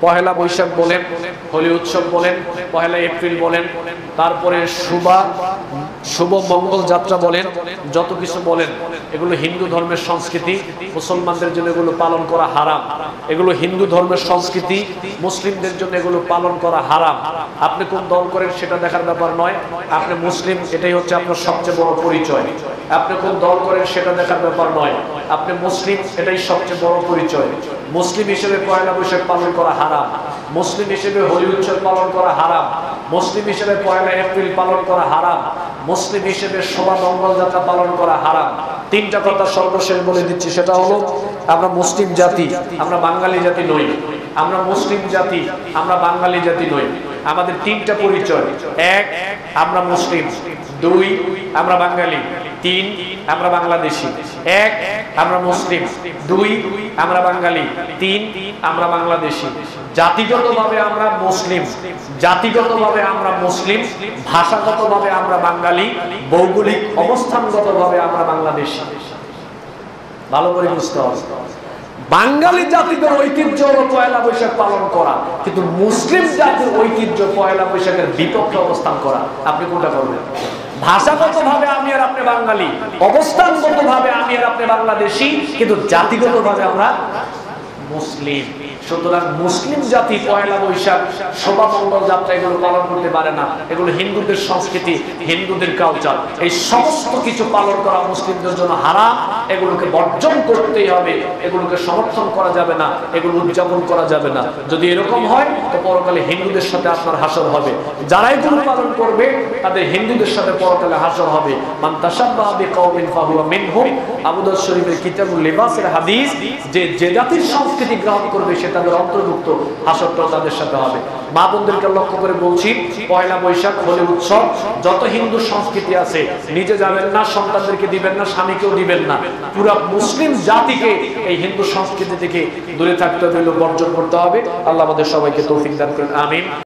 পহেলা বৈশাখ বলেন, হোলি উৎসব বলেন, পহেলা এপ্রিল বলেন, তারপরে শুভা, শুভ মঙ্গল যাত্রা বলেন, যত কিছু বলেন, এগুলো হিন্দু ধর্মের সংস্কৃতি, মুসলমানদের জন্য এগুলো পালন করা হারাম। এগুলো হিন্দু ধর্মের সংস্কৃতি, মুসলিমদের জন্য এগুলো পালন করা হারাম। আপনি কোন দল করেন সেটা দেখার ব্যাপার নয়। আপনি মুসলিম, এটাই হচ্ছে আপনার সবচেয়ে বড় পরিচয়। আপনি কোন দল করেন সেটা দেখার ব্যাপার নয়। আপনি মুসলিম, এটাই সবচেয়ে বড় পরিচয়। মুসলিম হিসেবে পয়লা বৈশাখ পালন করা হারাম। মুসলিম হিসেবে হোলি উৎসব পালন করা হারাম। মুসলিম হিসেবে পয়লা এপ্রিল পালন করা হারাম। মুসলিম হিসেবে শোভা মঙ্গল যাত্রা পালন করা হারাম। তিনটা কথা সর্বশেষ বলে দিচ্ছি, সেটা হলো, আমরা মুসলিম জাতি, আমরা বাঙালি জাতি নই। আমরা মুসলিম জাতি, আমরা বাঙালি জাতি নই। আমাদের তিনটা পরিচয়। এক, আমরা মুসলিম। দুই, আমরা বাঙালি। তিন, আমরা বাংলাদেশি। এক, আমরা মুসলিম। দুই, আমরা বাঙালি। তিন, আমরা বাংলাদেশি। জাতিগতভাবে আমরা মুসলিম। জাতিগতভাবে আমরা মুসলিম। ভাষাগতভাবে আমরা বাঙালি। ভৌগোলিক অবস্থানগতভাবে আমরা বাংলাদেশি। ভালো করে বুঝতে হবে। বাঙালি জাতিদের ঐতিহ্য হলো পয়লা বৈশাখ পালন করা। কিন্তু মুসলিম জাতির ঐতিহ্য পয়লা বৈশাখের বিপক্ষে অবস্থান করা। আপনি কোনটা করবেন? ভাষাগত ভাবে আমি আর আপনি বাঙালি অবস্থানগত ভাবে আমি আর আপনি বাংলাদেশি, কিন্তু জাতিগত ভাবে আমরা মুসলিম। সুতরাং মুসলিম জাতি পয়লা বৈশাখ শোভা মঙ্গল যাত্রা এগুলো পালন করতে পারে না। এগুলো হিন্দুদের সংস্কৃতি, হিন্দুদের কালচার এই সমস্ত কিছু পালন করা মুসলিমদের জন্য এগুলোকে বর্জন করতেই হবে। এগুলোকে সমর্থন করা যাবে না। এগুলো উদযাপন করা যাবে না। যদি এরকম হয়, তো পরকালে হিন্দুদের সাথে আপনার হাসর হবে। যারা এগুলো পালন করবে, তাদের হিন্দুদের সাথে পরকালে হাসর হবে। মান শরীফের কিতাবুল লিবাসের হাদিস, যে যে জাতির সংস্কৃতি গ্রহণ করবে, সে তাদের অন্তর্ভুক্ত হাসরটা তাদের সাথে হবে। মা বোনদেরকে লক্ষ্য করে বলছি, পয়লা বৈশাখ, হোলি উৎসব, যত হিন্দু সংস্কৃতি আছে, নিজে যাবেন না, সন্তানদেরকে দিবেন না, স্বামীকেও দিবেন না। পুরো মুসলিম জাতিকে এই হিন্দু সংস্কৃতি থেকে দূরে থাকতে হবে বর্জন করতে হবে। আল্লাহ আমাদের সবাইকে তৌফিক দান করেন। আমিন।